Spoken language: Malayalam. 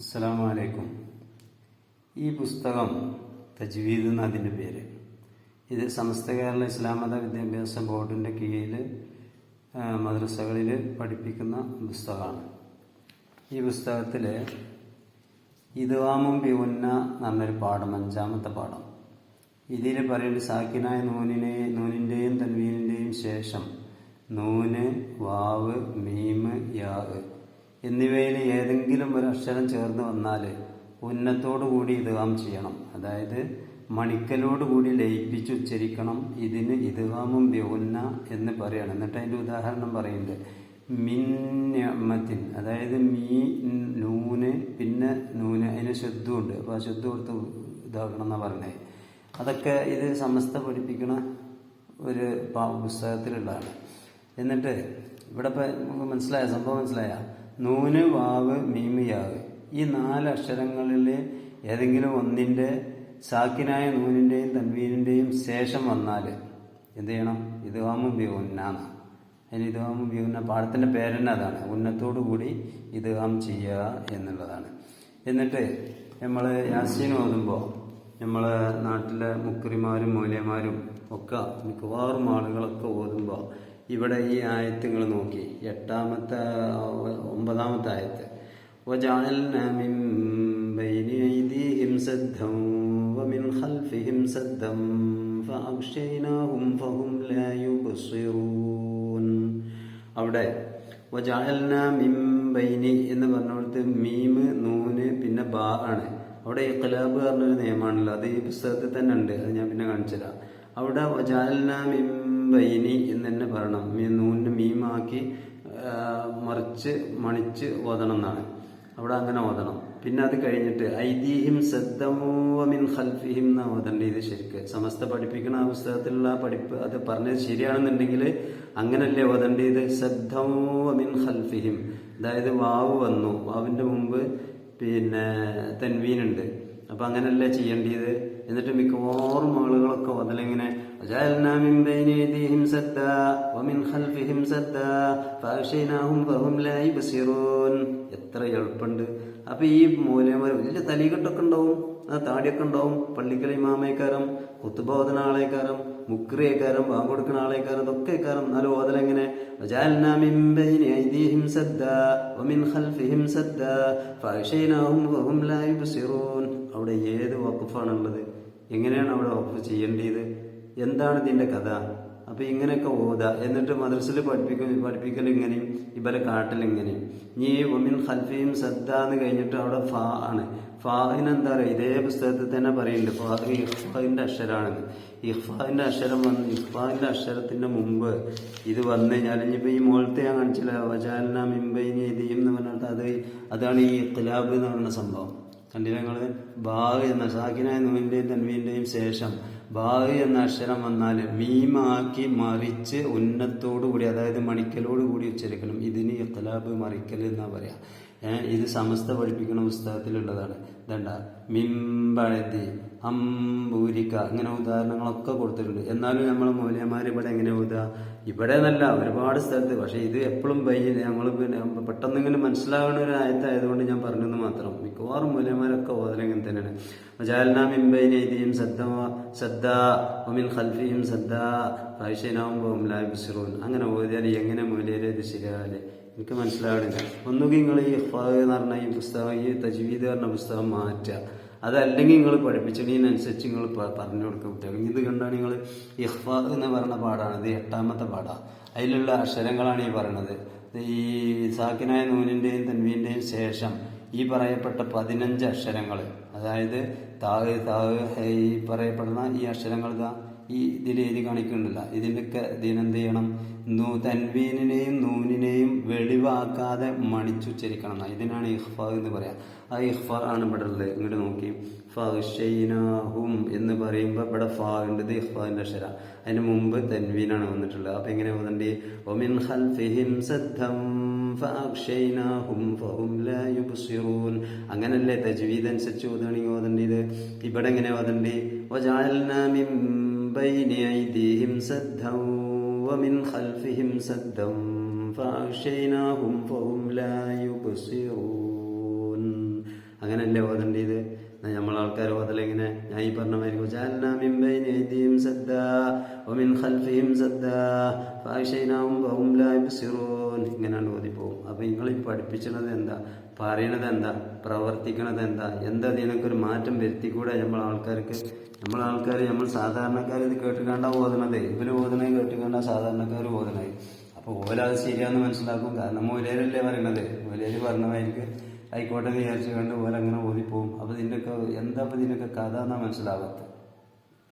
അസ്സലാമു അലൈക്കും ഈ പുസ്തകം തജ്വീദ് എന്ന അതിന്റെ പേര്. ഇത് സമസ്ത കേരള ഇസ്ലാമത വിദ്യാഭ്യാസ ബോർഡിന്റെ കീഴിൽ മദ്രസകളിൽ പഠിപ്പിക്കുന്ന പുസ്തകമാണ്. ഈ പുസ്തകത്തിൽ ഇതുവാമും പിന്ന എന്നൊരു പാഠം അഞ്ചാമത്തെ പാഠം. ഇതിൽ പറയുന്നത് സാക്കിനായ നൂനിനെ നൂനിന്റെയും തൻവീനിന്റെയും ശേഷം നൂന് വാവ് മീമ് യാവ് എന്നിവയിൽ ഏതെങ്കിലും ഒരു അക്ഷരം ചേർന്ന് വന്നാൽ ഉന്നത്തോടു കൂടി ഇദ്ഗാം ചെയ്യണം. അതായത് മണിക്കലോട് കൂടി ലയിപ്പിച്ച് ഉച്ചരിക്കണം. ഇതിന് ഇതുകാമും വ്യുന്ന എന്ന് പറയണം. എന്നിട്ട് അതിന്റെ ഉദാഹരണം പറയുന്നുണ്ട്. മിന്നമത്തിൻ അതായത് മീ നൂന് പിന്നെ നൂന്. അതിന് ശുദ്ധമുണ്ട് അപ്പോൾ ആ ശുദ്ധം കൊടുത്ത് ഇതാക്കണം എന്നാണ് പറഞ്ഞത്. അതൊക്കെ ഇത് സമസ്ത പഠിപ്പിക്കണ ഒരു പുസ്തകത്തിലുള്ളതാണ്. എന്നിട്ട് ഇവിടെ ഇപ്പം നമുക്ക് മനസ്സിലായ സംഭവം മനസ്സിലായ നൂന് വാവ് മീമ് യാവ്. ഈ നാല് അക്ഷരങ്ങളിൽ ഏതെങ്കിലും ഒന്നിന്റെ സാക്കിനായ നൂനിന്റെയും തൻവീനിന്റെയും ശേഷം വന്നാൽ എന്ത് ചെയ്യണം? ഇത് വാമും ബിയുന്നാണ് അതിന് ഇത് വാമും ബിയുന്ന പാഠത്തിന്റെ പേരന്നെ അതാണ്. ഉന്നത്തോടു കൂടി ഇത് വാം ചെയ്യുക എന്നുള്ളതാണ്. എന്നിട്ട് നമ്മൾ യാസീൻ ഓതുമ്പോൾ നമ്മളെ നാട്ടിലെ മുക്രിമാരും മൂല്യമാരും ഒക്കെ മിക്കവാറും ആളുകളൊക്കെ ഓതുമ്പോൾ ഇവിടെ ഈ ആയത്തുകൾ നോക്കി എട്ടാമത്തെ ഒമ്പതാമത്തെ ആയത്ത് وجعلنا من بين أيديهم سدا ومن خلفهم سدا فأغشيناهم فهم لا يبصرون അവിടെ വജാലന മിംബൈനി എന്ന് പറഞ്ഞിടത്ത് മീമ് നൂന് പിന്നെ ബാ ആണ് അവിടെ ഇഖ്ലാബ് പറഞ്ഞൊരു നിയമമാണല്ലോ അത് ഈ പുസ്തകത്തിൽ തന്നെ ഉണ്ട് അത് ഞാൻ പിന്നെ കാണിച്ചുതരാം അവിടെ വജാലന മിംബൈനി എന്ന് തന്നെ പറയണം നൂനിന് മീമാക്കി മറിച്ച് മണിച്ച് ഓതണം എന്നാണ്. അവിടെ അങ്ങനെ ഓതണം. പിന്നെ അത് കഴിഞ്ഞിട്ട് ഐതിഹിം സദ്ദമോമിൻ ഖൽഫിഹിം എന്ന ഓതേണ്ടത് ഇത് ശരിക്ക്. സമസ്ത പഠിപ്പിക്കുന്ന ആ പുസ്തകത്തിലുള്ള പഠിപ്പ് അത് പറഞ്ഞത് ശരിയാണെന്നുണ്ടെങ്കിൽ അങ്ങനല്ലേ ഓതേണ്ടത് സദ്ദമോമിൻ ഖൽഫിഹിം. അതായത് വാവ് വന്നു. വാവിന്റെ മുമ്പ് പിന്നെ തെൻവീനുണ്ട്. അപ്പൊ അങ്ങനല്ലേ ചെയ്യേണ്ടത് എന്നിട്ട് മിക്കവാറും ആളുകളൊക്കെ അതിലിങ്ങനെ وجعلنا من بين أيديهم سدا ومن خلفهم سدا فأغشيناهم فهم لا يبصرون എത്ര എളുപ്പമുണ്ട് അപ്പൊ ഈ മൂല്യന്മാർ വലിയ തലീകെട്ടൊക്കെ ഉണ്ടാവും ആ താടിയൊക്കെ ഉണ്ടാവും പള്ളിക്കൽ ഇമാമേക്കാരം കുത്തുബോധന ആളേക്കാരം മുക്രിയേക്കാരം ബാങ്ക് കൊടുക്കുന്ന ആളേക്കാരം ഇതൊക്കെ കാരം എന്നാലും ഓതലെങ്ങനെ وجعلنا من بين أيديهم سدا ومن خلفهم سدا فأغشيناهم فهم لا يبصرون അവിടെ ഏത് വകുഫാണുള്ളത് എങ്ങനെയാണ് അവിടെ വകുഫ് ചെയ്യേണ്ടത് എന്താണ് ഇതിന്റെ കഥ? അപ്പോൾ ഇങ്ങനെയൊക്കെ ഓത. എന്നിട്ട് മദ്രസിൽ പഠിപ്പിക്കും പഠിപ്പിക്കൽ ഇങ്ങനെയും ഇവരെ കാട്ടൽ ഇങ്ങനെയും ഇനി ഒമിൻ ഹൽഫിയും സദ്ദ എന്ന് കഴിഞ്ഞിട്ട് അവിടെ ഫാ ആണ്. ഫാഹിന് എന്താ പറയുക ഇതേ പുസ്തകത്തിൽ തന്നെ പറയുന്നുണ്ട്. ഫാഹ് ഇഹ്ഫാഹിന്റെ അക്ഷരമാണെന്ന് ഇഹ്ഫാഹിന്റെ അക്ഷരം വന്ന് ഇഹ്ഫാഹിന്റെ അക്ഷരത്തിന്റെ മുമ്പ് ഇത് വന്നു കഴിഞ്ഞാൽ ഇനിയിപ്പോ ഈ മോളത്തെ ഞാൻ കാണിച്ചില്ല? വജാലിന മിംബൈനി ഇതിയും എന്ന് പറഞ്ഞിട്ട് അത് അതാണ് ഈ ഇഖ്ലാബ് എന്ന് പറയുന്ന സംഭവം. കണ്ടില്ല നിങ്ങൾ ബാഗ് എന്ന സാക്കിനായ നൂലിന്റെയും തൻവീന്റെയും ശേഷം ബാഗ് എന്ന അക്ഷരം വന്നാൽ മീമാക്കി മറിച്ച് ഉന്നത്തോടു കൂടി അതായത് മണിക്കലോട് കൂടി ഉച്ചരിക്കണം. ഇതിന് ഇഖ്ലാബ് മറിക്കൽ എന്നാ പറയാ. ഇത് സമസ്ത പഠിപ്പിക്കുന്ന പുസ്തകത്തിലുള്ളതാണ്. ഇതണ്ട മിമ്പഴതി അമ്പൂരിക്ക ഇങ്ങനെ ഉദാഹരണങ്ങളൊക്കെ കൊടുത്തിട്ടുണ്ട്. എന്നാലും നമ്മൾ മൂല്യന്മാർ ഇവിടെ എങ്ങനെ ഓതുക? ഇവിടെ എന്നല്ല ഒരുപാട് സ്ഥലത്ത്. പക്ഷേ ഇത് എപ്പോഴും ബയ്യ ഞങ്ങൾ പിന്നെ പെട്ടെന്ന് ഇങ്ങനെ മനസ്സിലാവുന്ന ഒരു ആയത്തായതുകൊണ്ട് ഞാൻ പറഞ്ഞെന്ന് മാത്രം. മിക്കവാറും മൂല്യന്മാരൊക്കെ ഓതലെങ്ങനെ തന്നെയാണ്. വജാലന മിംബൈൻ എഴുതിയും സദ്ദ ഒമിൻ ഖൽഫിയും സദ്ദ ഫൈഷനാവുമ്പോൾ ലാ ബിസ്റൂൻ അങ്ങനെ ഓതിയാൽ എങ്ങനെ മൂല്യരെ ഇത് ശരിയാകല്ലേ എനിക്ക് മനസ്സിലാവണില്ല. ഒന്നുകിൽ നിങ്ങൾ ഈ എന്ന് പറഞ്ഞ ഈ പുസ്തകം ഈ തജ്വീദ് പറഞ്ഞ പുസ്തകം മാറ്റുക. അതല്ലെങ്കിൽ നിങ്ങൾ പഠിപ്പിച്ചതിനനുസരിച്ച് നിങ്ങൾ പറഞ്ഞു കൊടുക്കുക. കുട്ടികൾ ഇത് കണ്ടാണ് നിങ്ങൾ ഇഹ്ഫാദ് എന്ന് പറഞ്ഞ പാടാണ്. ഇത് എട്ടാമത്തെ പാടാണ് അതിലുള്ള അക്ഷരങ്ങളാണ് ഈ പറയണത്. ഈ സാക്കിനായ നൂനിന്റെയും തൻവീന്റെയും ശേഷം ഈ പറയപ്പെട്ട പതിനഞ്ച് അക്ഷരങ്ങൾ അതായത് താവ് താവ് ഹേ ഈ പറയപ്പെടുന്ന ഈ അക്ഷരങ്ങൾ ഇതാ. ഈ ഇതിൽ എഴുതി കാണിക്കുന്നില്ല ഇതിന്റെയൊക്കെ ഇതിനെന്ത് ചെയ്യണം? നൂ തൻവീനിനെയും നൂനിനെയും വെളിവാക്കാതെ മണിച്ചുച്ചരിക്കണം എന്നാ. ഇതിനാണ് ഇഹ്ഫ എന്ന് പറയാം. ആ ഇഹ്ഫ ആണ് ഇവിടെ ഉള്ളത്. ഇങ്ങോട്ട് നോക്കി. ഫഹും എന്ന് പറയുമ്പോൾ ഇവിടെ ഫാ ഉണ്ട് ഇത് ഇഹ്ഫാന്റെ അക്ഷര. അതിന് മുമ്പ് തൻവീനാണ് വന്നിട്ടുള്ളത്. അപ്പം എങ്ങനെ ഫഅഗ്ശൈനാഹും ഫഹും ലാ യുബ്സിറൂൻ. അങ്ങനല്ലേ തജ്വീദ് അനുസരിച്ച് ഓതുകയാണെങ്കിൽ ഓതണ്ടിത്? ഇവിടെ എങ്ങനെ ഓതണ്ടി വജഅൽനാ മിൻ بين أيديهم سدا ومن خلفهم سدا فأغشيناهم فهم لا يبصرون അങ്ങനല്ലേ ഓതേണ്ടത് നമ്മൾ ആൾക്കാർ ഓതലെങ്ങനെ ഞാൻ ഈ പറഞ്ഞ മാതിരി "വജഅൽനാ മിൻ ബൈനി അയ്ദിഹിം സദ്ദാ വമിൻ ഖൽഫിഹിം സദ്ദാ ഫഅഗ്ശയ്നാഹും വഹും ലാ യുബ്സിറൂൻ ഇങ്ങനെയാണ് ഓതിപ്പോവും അപ്പൊ നിങ്ങൾ ഈ പഠിപ്പിച്ചത് എന്താ പറയണത് എന്താ പ്രവർത്തിക്കണത് എന്താ എന്താ ഇതിനൊക്കെ മാറ്റം വരുത്തിക്കൂടെ നമ്മൾ ആൾക്കാർക്ക്? നമ്മൾ ആൾക്കാർ നമ്മൾ സാധാരണക്കാർ ഇത് കേട്ടുകണ്ട ഓതണത് ഇവർ ഓതണത് കേട്ടുകണ്ട സാധാരണക്കാർ ഓതണത് അപ്പൊ ഓല അത് ശരിയാന്ന് മനസ്സിലാക്കും. കാരണം ഓലേരല്ലേ പറയണത്. ഓലേര് പറഞ്ഞവർക്ക് ആയിക്കോട്ടെ വിചാരിച്ചു കണ്ട് ഓലങ്ങനെ ഓതിപ്പോവും അപ്പൊ ഇതിന്റെയൊക്കെ എന്താ ഇപ്പൊ ഇതിന്റെയൊക്കെ കഥ എന്നാ മനസ്സിലാവാത്തത്